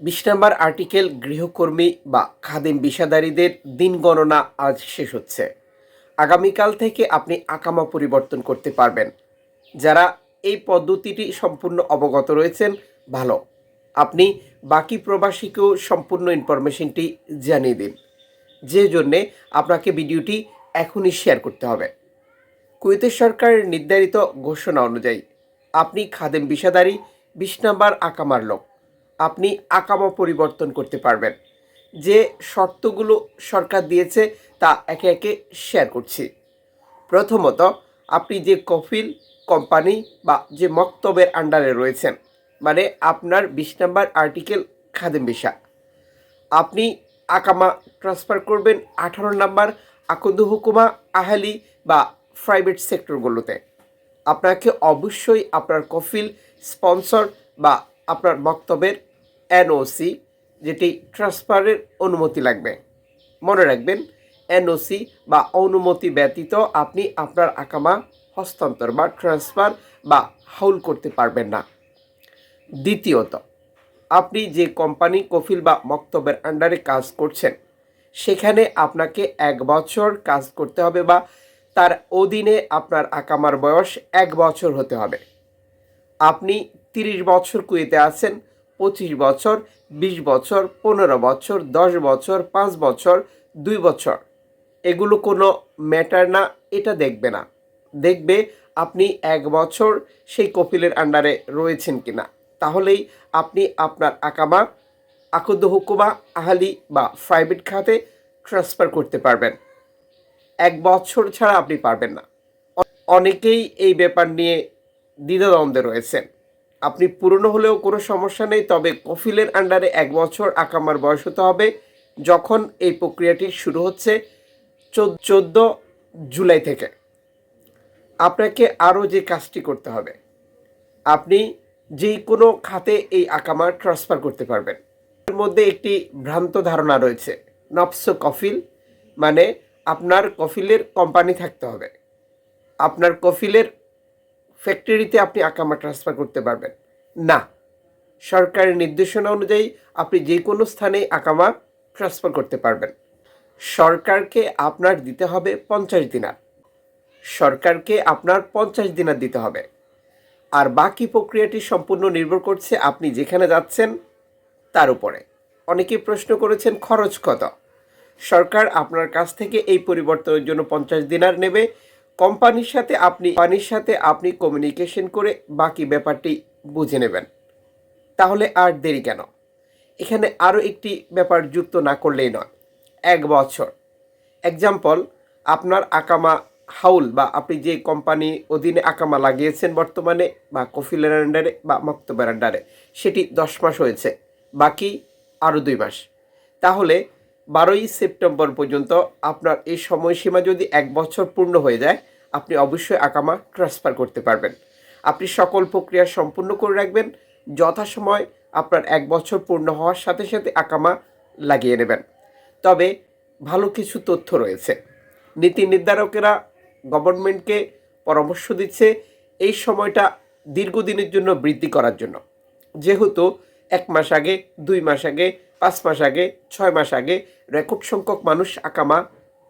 বিশ নম্বর আর্টিকেল গৃহকর্মী বা খাদিম বিষাদারীদের দিন গণনা আজ শেষ হচ্ছে। আগামীকাল থেকে আপনি আকামা পরিবর্তন করতে পারবেন। যারা এই পদ্ধতিটি সম্পূর্ণ অবগত রয়েছেন, ভালো। আপনি বাকি প্রবাসীকেও সম্পূর্ণ ইনফরমেশনটি জানিয়ে দিন। যে জন্যে আপনাকে ভিডিওটি এখনই শেয়ার করতে হবে। কুয়েতের সরকারের নির্ধারিত ঘোষণা অনুযায়ী আপনি খাদেম বিষাদারি, বিশ নাম্বার আকামার লোক। আপনি আকামা পরিবর্তন করতে পারবেন। যে শর্তগুলো সরকার দিয়েছে তা একে একে শেয়ার করছি। প্রথমত, আপনি যে কফিল কোম্পানি বা যে মক্তবের আন্ডারে রয়েছেন মানে আপনার বিশ নাম্বার আর্টিকেল খাদেম বিষা আপনি আকামা ট্রান্সফার করবেন আঠারো নম্বর আকন্দ হুকুমা, আহালি বা প্রাইভেট সেক্টরগুলোতে আপনাকে অবশ্যই আপনার কফিল স্পন্সর বা আপনার বক্তব্যের এনওসি, যেটি ট্রান্সফারের অনুমতি লাগবে। মনে রাখবেন, এনওসি বা অনুমতি ব্যতীত আপনি আপনার আকামা, হস্তান্তর বা ট্রান্সফার বা হাউল করতে পারবেন না। দ্বিতীয়ত, আপনি যে কোম্পানি কফিল বা মক্তবের আন্ডারে কাজ করছেন, সেখানে আপনাকে এক বছর কাজ করতে হবে বা তার অধীনে আপনার আকামার বয়স এক বছর হতে হবে। আপনি তিরিশ বছর কুয়েতে আছেন পঁচিশ বছর, বিশ বছর, পনেরো বছর, দশ বছর, পাঁচ বছর, দুই বছর। এগুলো কোনো ম্যাটার না, এটা দেখবে না। দেখবে আপনি এক বছর সেই কপিলের আন্ডারে রয়েছেন কিনা। তাহলেই আপনি আপনার আকামা, আকদ্দ হুকুমা, আহালি বা প্রাইভেট খাতে ট্রান্সফার করতে পারবেন। এক বছর ছাড়া আপনি পারবেন না। অনেকেই এই ব্যাপার নিয়ে দ্বিধাদ্বন্দ্বে রয়েছেন। আপনি পুরনো হলেও কোনো সমস্যা নেই, তবে কফিলের আন্ডারে এক বছর আকামার বয়স হতে হবে যখন এই প্রক্রিয়াটি শুরু হচ্ছে চোদ্দ জুলাই থেকে। আপনাকে আরও যে কাজটি করতে হবে, আপনি যে কোনো খাতে এই আকামা ট্রান্সফার করতে পারবেন। এর মধ্যে একটি ভ্রান্ত ধারণা রয়েছে, নফস কফিল মানে আপনার কফিলের কোম্পানি থাকতে হবে। আপনার কফিলের ফ্যাক্টরিতে আপনি আকামা ট্রান্সফার করতে পারবেন। না। সরকারের নির্দেশনা অনুযায়ী আপনি যে কোনো স্থানে আকামা ট্রান্সফার করতে পারবেন। সরকারকে আপনার দিতে হবে পঞ্চাশ দিনার। সরকারকে আপনার পঞ্চাশ দিনার দিতে হবে। আর বাকি প্রক্রিয়াটি সম্পূর্ণ নির্ভর করছে আপনি যেখানে যাচ্ছেন, তার উপরে। অনেকে প্রশ্ন করেছেন, খরচ কত? সরকার আপনার কাছ থেকে এই পরিবর্তনের জন্য পঞ্চাশ দিনার নেবে কোম্পানির সাথে আপনি, কোম্পানির সাথে আপনি কমিউনিকেশন করে বাকি ব্যাপারটি বুঝে নেবেন। তাহলে আর দেরি কেন? এখানে আরও একটি ব্যাপার যুক্ত না করলেই নয়। এক বছর। এক্সাম্পল আপনার আকামা হাউল বা আপনি যে কোম্পানি অধীনে আকামা লাগিয়েছেন বর্তমানে বা কফিলের আন্ডারে বা মক্তবের আন্ডারে, সেটি দশ মাস হয়েছে। বাকি আরও দুই মাস। তাহলে বারোই সেপ্টেম্বর পর্যন্ত আপনার এই সময়সীমা যদি এক বছর পূর্ণ হয়ে যায়, আপনি অবশ্যই আকামা ট্রান্সফার করতে পারবেন। আপনি সকল প্রক্রিয়া সম্পূর্ণ করে রাখবেন। যথাসময় আপনার এক বছর পূর্ণ হওয়ার সাথে সাথে আকামা লাগিয়ে নেবেন। তবে ভালো কিছু তথ্য রয়েছে। নীতি নির্ধারকেরা গভর্নমেন্টকে পরামর্শ দিচ্ছে এই সময়টা দীর্ঘদিনের জন্য বৃদ্ধি করার জন্য। যেহেতু এক মাস আগে, দুই মাস আগে পাঁচ মাস আগে, ছয় মাস আগে রেকর্ড সংখ্যক মানুষ আকামা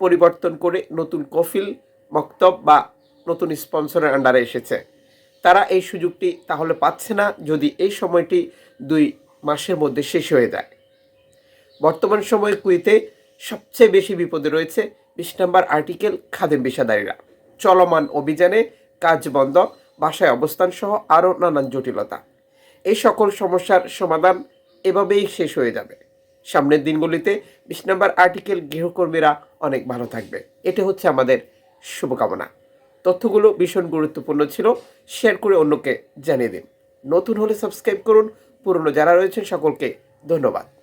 পরিবর্তন করে নতুন কফিল, মক্তব বা নতুন স্পন্সরের আন্ডারে এসেছে। তারা এই সুযোগটি তাহলে পাচ্ছে না যদি এই সময়টি দুই মাসের মধ্যে শেষ হয়ে যায়। বর্তমান সময়ে কুইতে সবচেয়ে বেশি বিপদে রয়েছে বিশ নম্বর আর্টিকেল খাদেম পেশাদারীরা। চলমান অভিযানে কাজ বন্ধ, বাসায় অবস্থান সহ আরও নানান জটিলতা। এই সকল সমস্যার সমাধান এভাবেই শেষ হয়ে যাবে। সামনের দিনগুলিতে বিশ নম্বর আর্টিকেল গৃহকর্মীরা অনেক ভালো থাকবে। এটা হচ্ছে আমাদের শুভকামনা। তথ্যগুলো ভীষণ গুরুত্বপূর্ণ ছিল। শেয়ার করে অন্যকে জানিয়ে দিন। নতুন হলে সাবস্ক্রাইব করুন। পুরনো যারা রয়েছেন সকলকে ধন্যবাদ।